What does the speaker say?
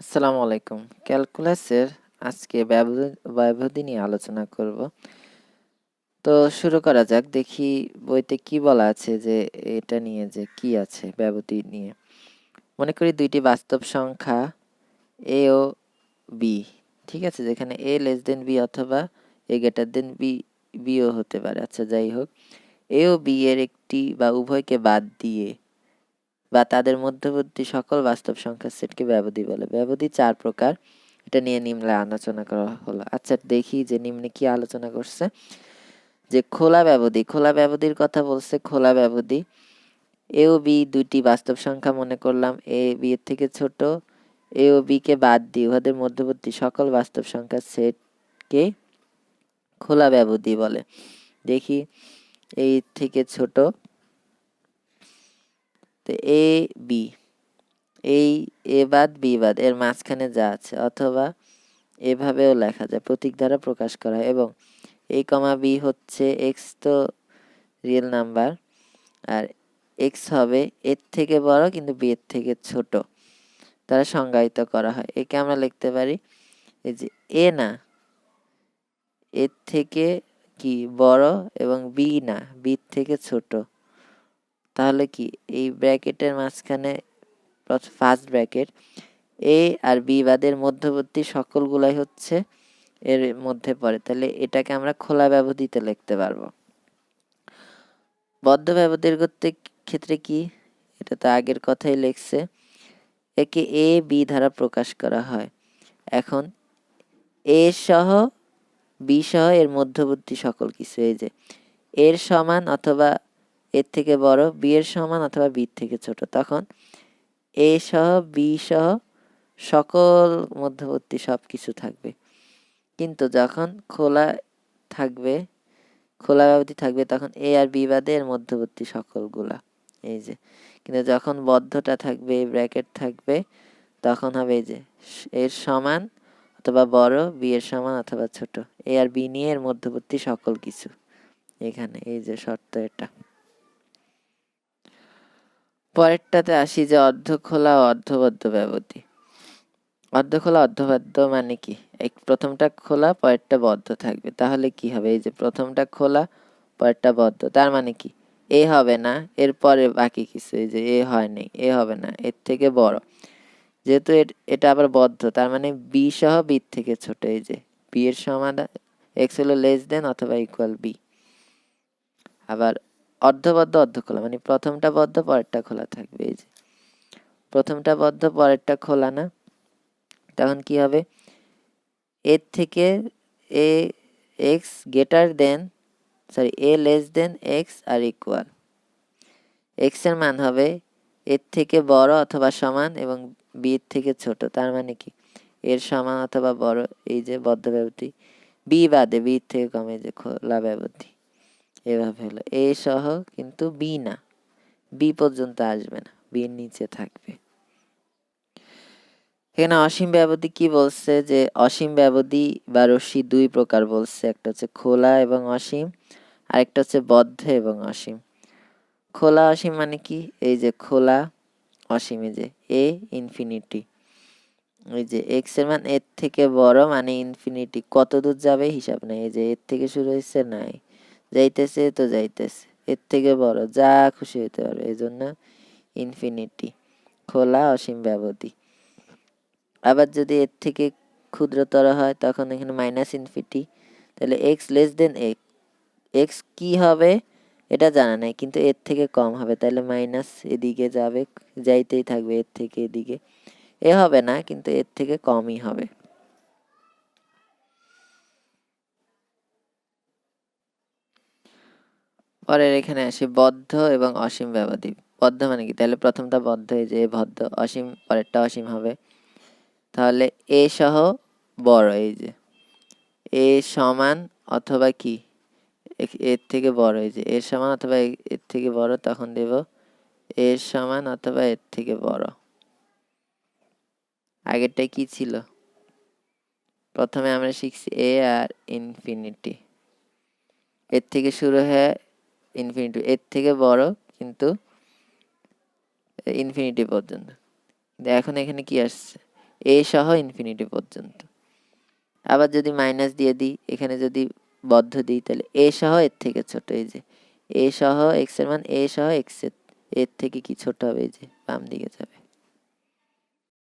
আসসালামু আলাইকুম। ক্যালকুলাসের আজকে ব্যবধি নিয়ে আলোচনা করব। তো শুরু করা যাক, দেখি বইতে কি বলা আছে যে এটা নিয়ে যে কি আছে ব্যবধি নিয়ে। মনে করি দুইটি বাস্তব সংখ্যা এ ও বি ঠিক আছে? যেখানে এ লেস দেন বি অথবা এ গ্রেটার দেন বি বিও হতে পারে। আচ্ছা যাই হোক। এ ও বি এর একটি বা উভয়কে বাদ দিয়ে বা তাদের মধ্যবর্তী সকল বাস্তব সংখ্যার সেটকে ব্যবধি বলে। ব্যবধি চার প্রকার। এটা নিয়ে নিম্নে আলোচনা করা হলো। আচ্ছা দেখি যে নিম্নে কি আলোচনা করছে। যে খোলা ব্যবধি, খোলা ব্যবধির কথা বলছে, খোলা ব্যবধি। এ ও বি দুইটি বাস্তব সংখ্যা মনে করলাম। এ, বি এর থেকে ছোট। এ ও বি কে বাদ দিয়ে উহাদের মধ্যবর্তী সকল বাস্তব সংখ্যার সেটকে খোলা ব্যবধি বলে। দেখি এই থেকে ছোট। তো এ বি এই এ বাদ বি বাদ, এর মাঝখানে যা আছে, অথবা এভাবেও লেখা যায়, প্রতীক দ্বারা প্রকাশ করা হয়। এবং এ কমা বি হচ্ছে এক্স তো রিয়েল নাম্বার আর এক্স হবে এর থেকে বড় কিন্তু বি এর থেকে ছোট। দ্বারা সংজ্ঞায়িত করা হয়। একে আমরা লিখতে পারি, এই যে এ না, এর থেকে কি বড় এবং বি না বি থেকে ছোট। তাহলে কি? এই ব্র্যাকেটের মাঝখানে ফার্স্ট ব্র্যাকেট এ আর বি বাদের মধ্যবর্তী সকলগুলাই হচ্ছে এর মধ্যে পড়ে। তাহলে এটাকে আমরা খোলা ব্যবধিতে লিখতে পারব। বদ্ধ ব্যবধির ক্ষেত্রে কি? এটা তো আগের কথাই লিখছে। একে এ বি দ্বারা প্রকাশ করা হয়। এখন এ সহ বি সহ এর মধ্যবর্তী সকল কিছু, এই যে, এর সমান অথবা এর থেকে বড় বি এর সমান অথবা বি থেকে ছোট। তখন এ সহ, বি সহ সকল মধ্যবর্তী সব কিছু থাকবে। কিন্তু যখন খোলা থাকবে, খোলা ব্যবধি থাকবে, তখন এ আর বি বাদে এর মধ্যবর্তী সকলগুলা। এই যে, কিন্তু যখন বদ্ধটা থাকবে, ব্র্যাকেট থাকবে, তখন হবে এই যে, এর সমান অথবা বড় বি এর সমান অথবা ছোট। এ আর বি নিয়ে এর মধ্যবর্তী সকল কিছু। এখানে, এই যে শর্ত এটা। পরেরটাতে আসি যে অর্ধ খোলা অর্ধবদ্ধ ব্যবধি। অর্ধ খোলা অর্ধবদ্ধ মানে কি? এক প্রথমটা খোলা, পরেরটা বদ্ধ থাকবে। তাহলে কি হবে? এই যে প্রথমটা খোলা, পরেরটা বদ্ধ। তার মানে কি? এ হবে না এরপরে বাকি কিছু। এই যে এ হয় নাই, এ হবে না, এর থেকে বড়। যেহেতু এটা আবার বদ্ধ, তার মানে বি সহ বি থেকে ছোট। এই যে বি এর সমাধান এক্স হলো লেস দেন অথবা ইকুয়াল বি আবার অর্ধবদ্ধ অর্ধ খোলা। মানে প্রথমটা বদ্ধ, পরেরটা খোলা থাকবে এই যে। প্রথমটা বদ্ধ, পরেরটা খোলা না। তখন কি হবে? এর থেকে A, x greater than, sorry, A less than, x R equal. এক্সের মান হবে এর থেকে বড় অথবা সমান এবং বি থেকে ছোট। তার মানে কি? এর সমান অথবা বড়, এই যে বদ্ধ ব্যবধি। বি বাদে বি থেকে কমে যে খোলা ব্যবধি। এভাবে হলো। এ সহ কিন্তু বি না। বি পর্যন্ত আসবে না। বির নিচে থাকবে। এখানে অসীম ব্যবধি কি বলছে? যে অসীম ব্যবধি বা রশ্মি দুই প্রকার বলছে। একটা হচ্ছে খোলা এবং অসীম, আরেকটা হচ্ছে বদ্ধ এবং অসীম। খোলা, অসীম মানে কি? এই যে খোলা, অসীমে যে এ, ইনফিনিটি। এই যে এক্সের মান এর থেকে বড় মানে ইনফিনিটি। কত দূর যাবে? হিসাব নেই। এই যে এর থেকে শুরু হয়েছে নাই। যাইতেছে তো যাইতেছে। এর থেকে বড়, যা খুশি হইতে পারবে এই জন্য ইনফিনিটি খোলা অসীম ব্যবধি। আবার যদি এর থেকে ক্ষুদ্রতর হয়, তখন এখানে মাইনাস ইনফিনিটি তাহলে এক্স লেস দেন এক্স কি হবে? এটা জানা নাই, কিন্তু এর থেকে কম হবে। তাহলে মাইনাস এদিকে যাবে, যাইতেই থাকবে এর থেকে এদিকে। এ হবে না, কিন্তু এর থেকে কমই হবে। পরের এখানে আসি, বদ্ধ এবং অসীম ব্যবধি। বদ্ধ মানে কি? তাহলে প্রথমটা বদ্ধ, এই যে বদ্ধ, অসীম, পরেরটা অসীম হবে। তাহলে এ সহ বড়, এই যে। এ সমান অথবা কি? এর থেকে বড়, এই যে। এর সমান অথবা এর থেকে বড়, তখন দেব এর সমান অথবা এর থেকে বড়। আগেরটাই কি ছিল? প্রথমে আমরা শিখছি এ আর ইনফিনিটি। এর থেকে শুরু হয়ে ইনফিনিটি এর থেকে বড় কিন্তু ইনফিনিটি পর্যন্ত। এখন এখানে কি আসছে? এ সহ ইনফিনিটি পর্যন্ত। আবার যদি মাইনাস দিয়ে দিই, এখানে যদি বদ্ধ দিই, তাহলে এ সহ এর থেকে ছোট, এই যে এ সহ এক্সের মান এ সহ এক্সের থেকে কি ছোট হবে, এই যে বাম দিকে যাবে।